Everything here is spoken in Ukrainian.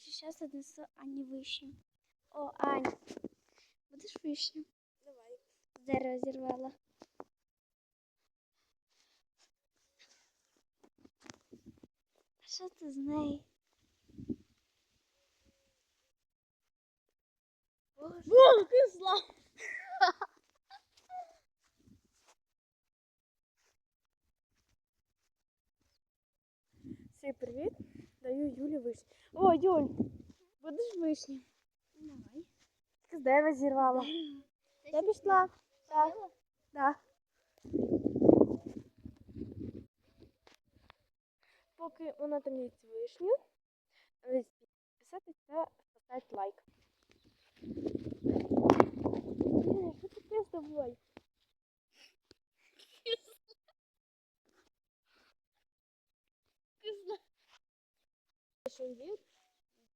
Сейчас отнесу Ані вишню. О, Ань, будеш вишню? Давай. З дерева зірвала. А що ти з нею? Боже. Ти. Всім привіт. Юль, будеш вишні? Давай. Ти з дерева зірвала. Я пішла. Так. Да. Поки вона там їсть вишню, ви підписатись та поставити лайк. Що таке з тобою? Що є?